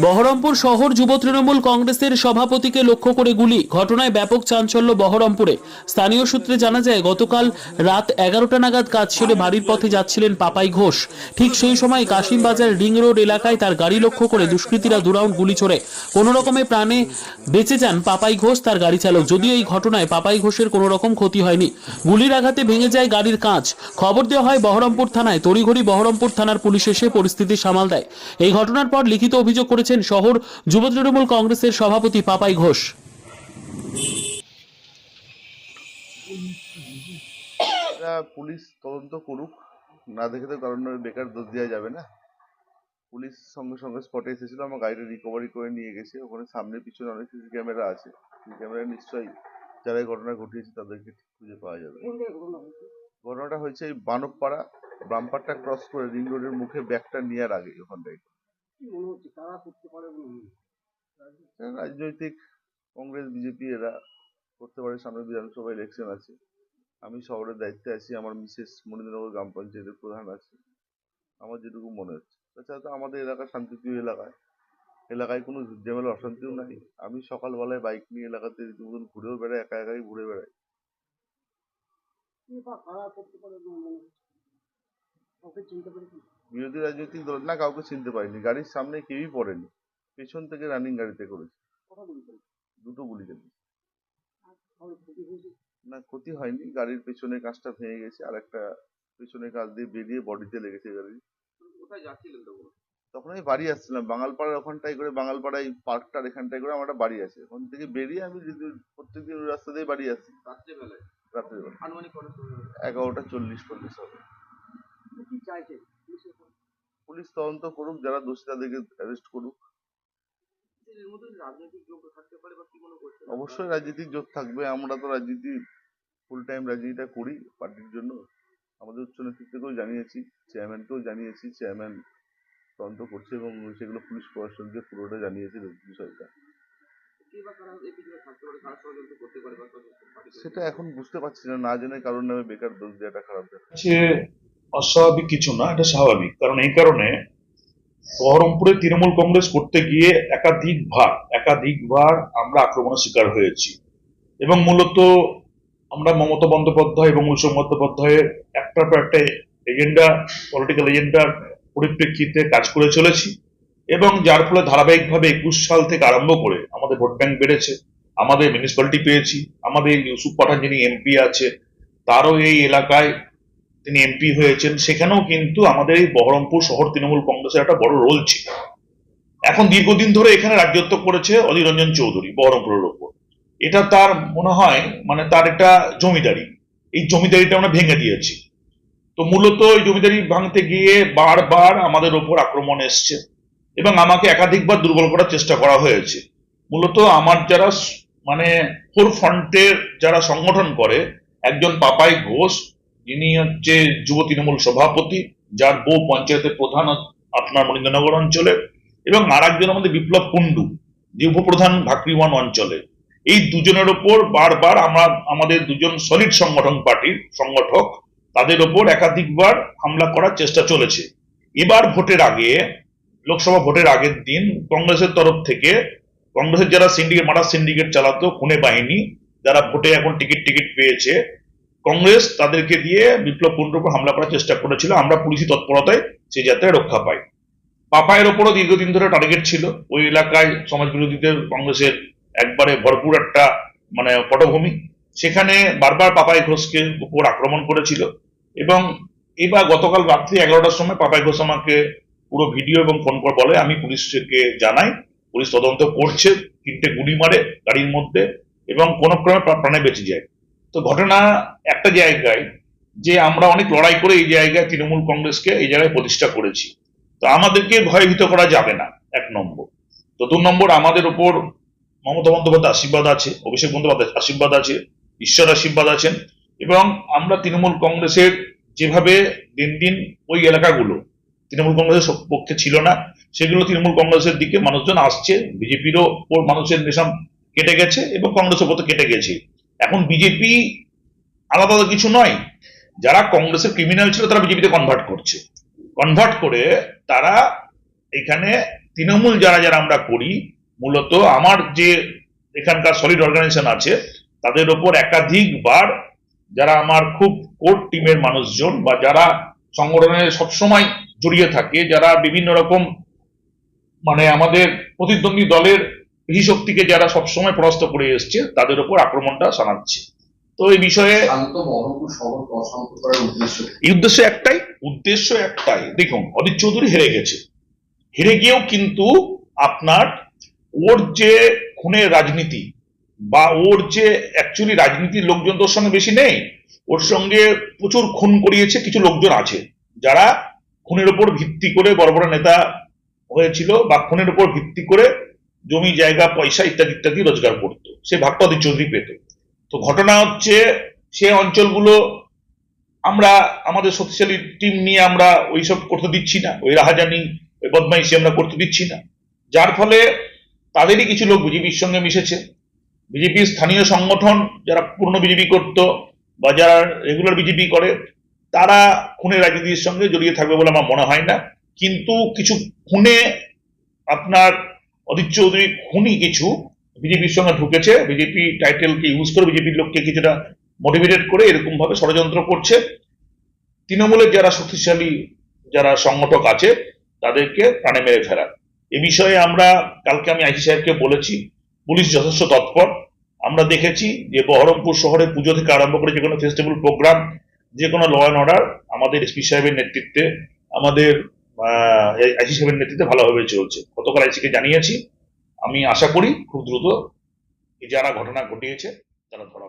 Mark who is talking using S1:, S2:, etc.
S1: বহরমপুর শহর যুব তৃণমূল কংগ্রেসের সভাপতিকে লক্ষ্য করে গুলি। ঘটনায় ব্যাপক চাঞ্চল্য বহরমপুরে। স্থানীয় সূত্রে জানা যায়, গতকাল রাত এগারোটা নাগাদ কাজ ছেড়ে বাড়ির পথে যাচ্ছিলেন পাপাই ঘোষ। ঠিক সেই সময় কাশিমবাজার রিং রোড এলাকায় তার গাড়ি লক্ষ্য করে দুষ্কৃতীরা দুরাউন্ড গুলি ছোড়ে। কোনো রকমে প্রাণে বেঁচে যান পাপাই ঘোষ, তার গাড়ি চালক। যদিও এই ঘটনায় পাপাই ঘোষের কোনো রকম ক্ষতি হয়নি। গুলির আঘাতে ভেঙে যায় গাড়ির কাঁচ। খবর দেওয়া হয়, বহরমপুর থানায় তড়িঘড়ি বহরমপুর থানার পুলিশ এসে পরিস্থিতি সামাল দেয়। এই ঘটনার পর লিখিত অভিযোগ করেছেন শহর যুব তৃণমূল কংগ্রেসের সভাপতি পাপাই ঘোষ।
S2: পুলিশ তদন্ত করুক, না দেখে তো কারণ বেকার দোষ দেওয়া যাবে না। পুলিশ সঙ্গে সঙ্গে স্পটে এসেছিল, আমার গাড়িটা রিকভারি করে নিয়ে গেছে। ওখানে সামনে পিছনে অনেক সিসি ক্যামেরা আছে। সিসি ক্যামেরা নিশ্চয়ই যারা এই ঘটনা ঘটিয়েছে তাদেরকে খুঁজে পাওয়া যাবে। ঘটনাটা হয়েছে এই বানকপাড়া, বাম্পারটা ক্রস করে রিং রোডের মুখে ব্যাগটা নেওয়ার আগে ওখানটায়। রাজনৈতিক কংগ্রেস বিজেপি এরা করতে পারে। সামনে বিধানসভা ইলেকশন আছে। আমি শহরের দায়িত্বে আছি। আমার মিসেস মনীন্দ্রনগর গ্রাম পঞ্চায়েতের প্রধান আছে। আমার যেটুকু মনে হচ্ছে। তাছাড়া তো আমাদের এলাকা শান্তিপ্রিয় এলাকায়। এলাকায় কোনো ঝামেলা অশান্তিও নাই। আমি সকালবেলায় বাইক নিয়ে এলাকাতে রীতিমতন ঘুরেও বেড়াই একা একাই ঘুরে বেড়াই। বিরোধী রাজনৈতিক দল না কাউকে চিনতে পারিনি। গাড়ির সামনে কেউই পড়েনি। পেছন থেকে রানিং গাড়িতে করেছে। দুটো গুলি গেছে না ক্ষতি হয়নি। গাড়ির পেছনে কাঁচটা ভেঙে গেছে। আর একটা পেছনে কাঁচ দিয়ে বেরিয়ে বডিতে লেগেছে
S3: কোথায় যাচ্ছিলেন তখন?
S2: তখন আমি বাড়ি আসছিলাম। বাঙালপাড়ার ওখানটায় করে বাঙালপাড়ায় পার্কটার এখানটায় করে আমার বাড়ি আছে। ওখান থেকে বেরিয়ে আমি যদি- প্রত্যেকদিন ওই রাস্তা দিয়ে বাড়ি আসি।
S3: রাত্রেবেলায়?
S2: রাত্রে বেলা
S3: আনুমানিক কটার সময় হবে?
S2: এগারোটা চল্লিশ চল্লিশ হবে।
S3: চাইছেন
S2: পুলিশ তদন্ত করুক যারা দোষী তাদেরকে অ্যারেস্ট করুক।
S3: এর রাজনৈতিক যোগ্য থাকতে পারে বা কি মনে করছেন
S2: অবশ্যই রাজনীতিক জোট থাকবে। আমরা তো রাজনীতি ফুল টাইম রাজনীতিটা করি পার্টির জন্য। আমাদের উচ্চ নেতৃত্বকেও জানিয়েছি চেয়ারম্যানকেও জানিয়েছি চেয়ারম্যান তদন্ত করছে এবং সেগুলো পুলিশ প্রশাসনকে পুরোটা জানিয়েছে বিষয়টা সেটা এখন বুঝতে পারছি না না জেনে কারোর নামে বেকার দোষ দেওয়াটা খারাপ দেখা
S4: অস্বাভাবিক কিছু না, এটা স্বাভাবিক। কারণ এই কারণে বহরমপুরে তৃণমূল কংগ্রেস করতে গিয়ে একাধিকবার একাধিকবার আমরা আক্রমণের শিকার হয়েছি। এবং মূলত আমরা মমতা বন্দ্যোপাধ্যায় এবং উৎসব বন্দ্যোপাধ্যায়ের একটার পর একটা এজেন্ডা পলিটিক্যাল এজেন্ডার পরিপ্রেক্ষিতে কাজ করে চলেছি। এবং যার ফলে ধারাবাহিকভাবে একুশ সাল থেকে আরম্ভ করে আমাদের ভোট ব্যাংক বেড়েছে, আমাদের মিউনিসিপ্যালিটি পেয়েছি, আমাদের ইউসুফ পাঠান যিনি এমপি আছে, তারও এই এলাকায় তিনি এমপি হয়েছেন, সেখানেও কিন্তু আমাদের এই বহরমপুর শহর তৃণমূল কংগ্রেসের একটা বড় রোল ছিল। এখন দীর্ঘদিন ধরে এখানে রাজ্যত্ব করেছে অধীর রঞ্জন চৌধুরী, বহরমপুরের ওপর। এটা তার মনে হয় মানে তার একটা জমিদারি। এই জমিদারিটা আমরা ভেঙে দিয়েছি। তো মূলত এই জমিদারি ভাঙতে গিয়ে বারবার আমাদের ওপর আক্রমণ এসছে এবং আমাকে একাধিকবার দুর্বল করার চেষ্টা করা হয়েছে। মূলত আমার যারা মানে ফোর ফ্রন্টের যারা সংগঠন করে, একজন পাপাই ঘোষ যিনি হচ্ছে যুব তৃণমূল সভাপতি, যার বউ পঞ্চায়েতের প্রধান আপনার মনীন্দ্রনগর অঞ্চলে এবং আর একজন আমাদের বিপ্লব কুন্ডু যে উপপ্রধান ভাকরিওয়ান অঞ্চলে। এই দুজনের ওপর বারবার আমরা, আমাদের দুজন সলিড সংগঠন পার্টির সংগঠক, তাদের ওপর একাধিকবার হামলা করার চেষ্টা চলেছে। এবার ভোটের আগে, লোকসভা ভোটের আগের দিন কংগ্রেসের তরফ থেকে, কংগ্রেসের যারা সিন্ডিকেট মারা সিন্ডিকেট চালাতো, খুনে বাহিনী, যারা ভোটে এখন টিকিট টিকিট পেয়েছে কংগ্রেস তাদেরকে দিয়ে বিপ্লব কুণ্ডুর উপর হামলা করার চেষ্টা করেছিল। আমরা পুলিশি তৎপরতায় সেই যাত্রায় রক্ষা পাই। পাপায়ের ওপরও দীর্ঘদিন ধরে টার্গেট ছিল। ওই এলাকায় সমাজ বিরোধীদের কংগ্রেসের একবারে ভরপুর একটা মানে পটভূমি। সেখানে বারবার পাপাই ঘোষকে উপর আক্রমণ করেছিল। এবং এবার গতকাল রাত্রি এগারোটার সময় পাপাই ঘোষ আমাকে পুরো ভিডিও এবং ফোন করে বলে, আমি পুলিশকে জানাই, পুলিশ তদন্ত করছে, তিনটে গুলি মারে গাড়ির মধ্যে এবং কোনো ক্রমে প্রাণে বেঁচে যায়। তো ঘটনা একটা জায়গায় যে আমরা অনেক লড়াই করে এই জায়গায় তৃণমূল কংগ্রেসকে এই জায়গায় প্রতিষ্ঠা করেছি। তো আমাদেরকে ভয়ভীত করা যাবে না, এক নম্বর। তো দু নম্বর, আমাদের উপর মমতা বন্দ্যোপাধ্যায় আশীর্বাদ আছে, অভিষেক বন্দ্যোপাধ্যায় আশীর্বাদ আছে ঈশ্বর আশীর্বাদ আছেন এবং আমরা তৃণমূল কংগ্রেসের যেভাবে দিন দিন ওই এলাকাগুলো, তৃণমূল কংগ্রেসের পক্ষে ছিল না, সেগুলো তৃণমূল কংগ্রেসের দিকে মানুষজন আসছে, বিজেপিরও ওপর মানুষের নেশাম কেটে গেছে এবং কংগ্রেসের ওপর তো কেটে গেছে এখন বিজেপি আলাদা কিছু নয়। যারা কংগ্রেসের ক্রিমিনাল ছিল, তারা বিজেপিতে কনভার্ট করছে। কনভার্ট করে তারা এখানে তৃণমূল যারা যারা আমরা করি, মূলত আমার যে এখানকার সলিড অর্গানাইজেশন আছে, তাদের ওপর একাধিকবার যারা আমার খুব কোর টিমের মানুষজন বা যারা সংগঠনে সবসময় জড়িয়ে থাকে, যারা বিভিন্ন রকম মানে আমাদের প্রতিদ্বন্দ্বী দলের শক্তিকে যারা সবসময় পরাস্ত করে এসছে তাদের ওপর আক্রমণটা শানাচ্ছে তো এই বিষয়ে
S3: উদ্দেশ্য
S4: একটাই উদ্দেশ্য একটাই। দেখুন অদিত চৌধুরী হেরে গেছে। হেরে গিয়েও কিন্তু আপনার ওর যে খুনের রাজনীতি বা ওর যে অ্যাকচুয়ালি রাজনীতির লোকজন তোর সঙ্গে বেশি নেই ওর সঙ্গে প্রচুর খুন করিয়েছে কিছু লোকজন আছে। যারা খুনের উপর ভিত্তি করে বড় বড় নেতা হয়েছিল বা খুনের উপর ভিত্তি করে জমি, জায়গা, পয়সা ইত্যাদি ইত্যাদি রোজগার করতো। সে ভাগটা অদিত চৌধুরী পেত। তো ঘটনা হচ্ছে, সে অঞ্চলগুলো আমরা, আমাদের শক্তিশালী টিম নিয়ে আমরা ওইসব করতে দিচ্ছি না। ওই রাহাজানি, ওই বদমাইশি আমরা করতে দিচ্ছি না। যার ফলে তাদেরই কিছু লোক বিজেপির সঙ্গে মিশেছে। বিজেপির স্থানীয় সংগঠন যারা পূর্ণ বিজেপি করতো বা যারা রেগুলার বিজেপি করে, তারা খুনের রাজনীতির সঙ্গে জড়িয়ে থাকবে বলে আমার মনে হয় না। কিন্তু কিছু খুনে আপনার অদিত চৌধুরী খুনি কিছু, বিজেপির সঙ্গে ঢুকেছে, বিজেপি টাইটেলকে ইউজ করে বিজেপির লোককে কিছুটা মোটিভেটেড করে এরকম ভাবে ষড়যন্ত্র করছে। তৃণমূলের যারা শক্তিশালী, যারা সংগঠক আছে, তাদেরকে প্রাণে মেরে ফেলা এ বিষয়ে আমরা, কালকে আমি আইসি সাহেবকে বলেছি, পুলিশ যথেষ্ট তৎপর। আমরা দেখেছি যে বহরমপুর শহরে পুজো থেকে আরম্ভ করে যে কোনো ফেস্টিভ্যাল প্রোগ্রাম যে কোনো ল অ্যান্ড অর্ডার আমাদের এসপি সাহেবের নেতৃত্বে, আমাদের আইসি নেতৃত্বে ভালোভাবে চলছে। গতকাল আইসিকে জানিয়েছি। আমি আশা করি খুব দ্রুত যারা ঘটনা ঘটিয়েছে তারা ধরা